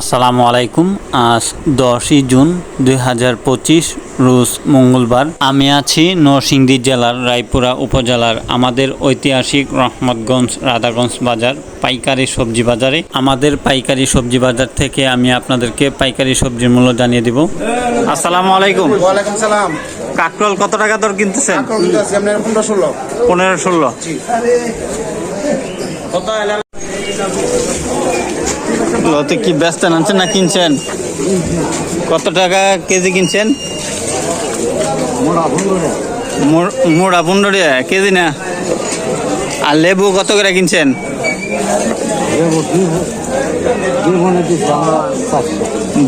আসসালামু আলাইকুম। আজ দশই জুন দুই হাজার পঁচিশ রোজ মঙ্গলবার। আমি আছি নরসিংদী জেলার রায়পুরা উপজেলার আমাদের ঐতিহাসিক রহমতগঞ্জ রাধাগঞ্জ বাজার পাইকারি সবজি বাজারে। আমাদের পাইকারি সবজি বাজার থেকে আমি আপনাদেরকে পাইকারি সবজির মূল্য জানিয়ে দিব। আসসালামু আলাইকুম। ওয়ালাইকুম সালাম। কাকরোল কত টাকা দর কিনতেছেন? পনেরো ষোলো। পনেরো ষোলো। লতে কি ব্যস্ত আনছেন না কিনছেন? কত টাকা কেজি কিনছেন? মোর- মোড়া পনেরো টাকা কেজি না? আর লেবু কত করে কিনছেন?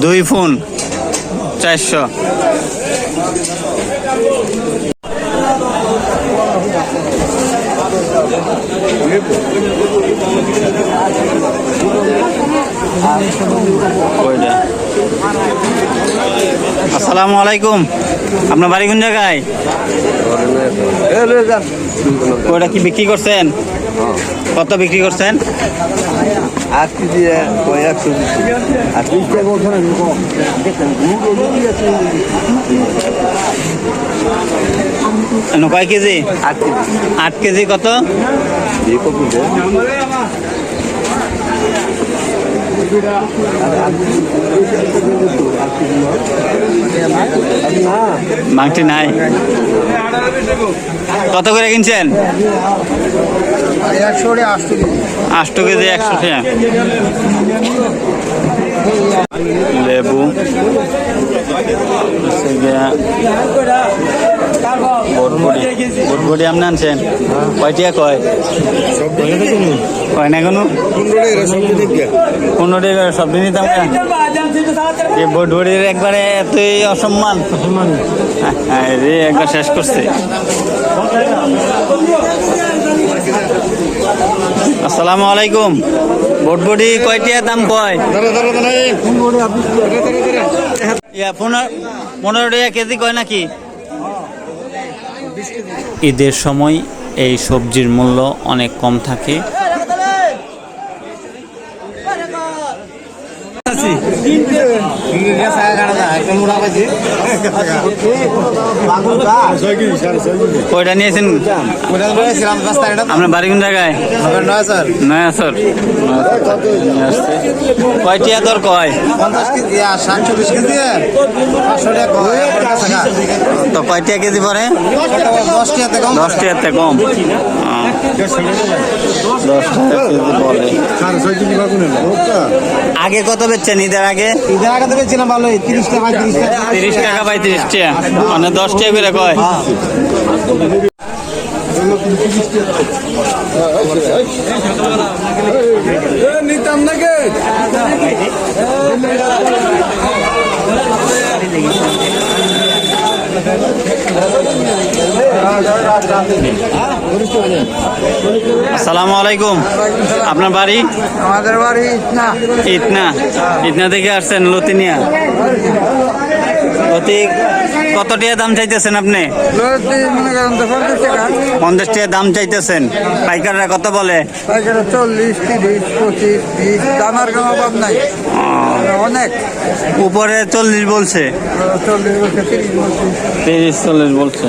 দুই ফোন চারশো। আসসালামু আলাইকুম। আপনার বাড়ি কোন জায়গায়? কি বিক্রি করছেন? কত বিক্রি করছেন? কয় কেজি। আট কেজি কত? মাংটি নাই। কত করে কিনছেন? একশো আষ্ট কেজি একশো টাকা লেবু হচ্ছে গিয়া বরবড়ি বরবড়ি আপনি কয়টিয়া কয়? কয় না কোনো? টাকা সব দিনই দাম এই বরবড়ির একবারে এতই অসম্মান। হ্যাঁ রে একবার শেষ করছে। আসসালামু আলাইকুম। বটবডি কয়টিয়া দাম কয়? পনেরো টাকা কেজি কয় নাকি? ঈদের সময় এই সবজির মূল্য অনেক কম থাকে। কয়টা নিয়েছেন? আপনার বাড়ি কোন জায়গায়? নয়া কয়টিয়া কয়? কেজি তো কয়টিয়া কেজি পরে দশ টাকাতে কম। আগে কত বেচছেন ঈদের আগে? ঈদের আগে তো পেয়েছিলাম ভালো তিরিশ টাকা তিরিশ টাকা তিরিশ টাকা বাই তিরিশ টাকা মানে দশ টাকা করে কয়। নিতাম নাকি? আসসালামু আলাইকুম। আপনার বাড়ি? আমাদের বাড়ি ইতনা। ইতনা। থেকে আসছেন লতিনিয়া। লতি কত টাকা দাম চাইতেছেন আপনি? পঞ্চাশ টাকা দাম চাইতেছেন। পাইকাররা কত বলে? চল্লিশ তিরিশ পঁচিশ বিশ দানার কোনো অভাব নাই অনেক উপরে চল্লিশ বলছে। চল্লিশ বলছে তিরিশ বলছে। চল্লিশ বলছে।